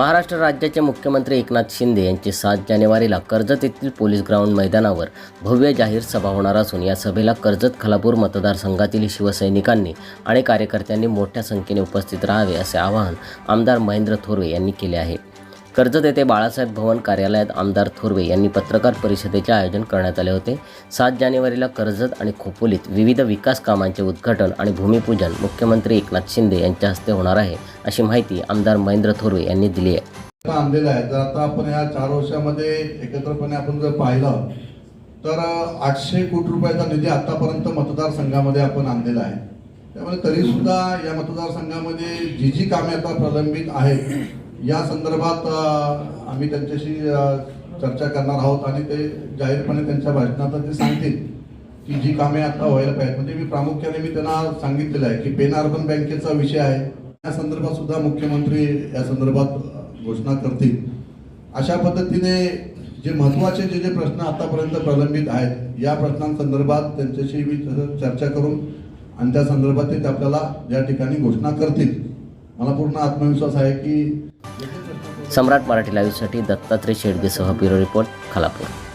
महाराष्ट्र राज्याचे मुख्यमंत्री एकनाथ शिंदे यांची सात जानेवारीला कर्जत येथील पोलीस ग्राउंड मैदानावर भव्य जाहीर सभा होणार असून या सभेला कर्जत खालापूर मतदारसंघातील शिवसैनिकांनी आणि कार्यकर्त्यांनी मोठ्या संख्येने उपस्थित राहावे असे आवाहन आमदार महेंद्र थोरवे यांनी केले आहे. कर्जत येथे बाळासाहेब भवन कार्यालयात आमदार थोरवे यांनी पत्रकार परिषदेचे आयोजन करण्यात आले होते. सात जानेवारीला कर्जत आणि खोपोलीत विविध विकास कामांचे उद्घाटन आणि भूमिपूजन मुख्यमंत्री एकनाथ शिंदे यांच्या हस्ते होणार आहे अशी माहिती आमदार महेंद्र थोरवे यांनी दिली आहे. आणलेला आहे. जर आता आपण या चार वर्षामध्ये एकत्रपणे आपण जर पाहिलं तर आठशे कोटी रुपयाचा निधी आतापर्यंत मतदारसंघामध्ये आपण आणलेला आहे. त्यामुळे तरी सुद्धा या मतदारसंघामध्ये जी जी कामे आता प्रलंबित आहेत या संदर्भात आम्ही त्यांच्याशी चर्चा करणार आहोत आणि ते जाहीरपणे त्यांच्या भाषणात ते सांगतील की जी कामे आता व्हायला पाहिजेत. म्हणजे मी प्रामुख्याने मी त्यांना सांगितलेलं आहे की पेन अर्बन बँकेचा विषय आहे. या संदर्भात सुद्धा मुख्यमंत्री या संदर्भात घोषणा करतील. अशा पद्धतीने जे महत्त्वाचे जे जे प्रश्न आतापर्यंत प्रलंबित आहेत या प्रश्नांसंदर्भात त्यांच्याशी मी चर्चा करून आणि त्या संदर्भात ते आपल्याला या ठिकाणी घोषणा करतील. मला पूर्ण आत्मविश्वास आहे की सम्राट मराठी लाईव्हसाठी दत्तात्रय शेडगेसह ब्युरो रिपोर्ट खालापूर.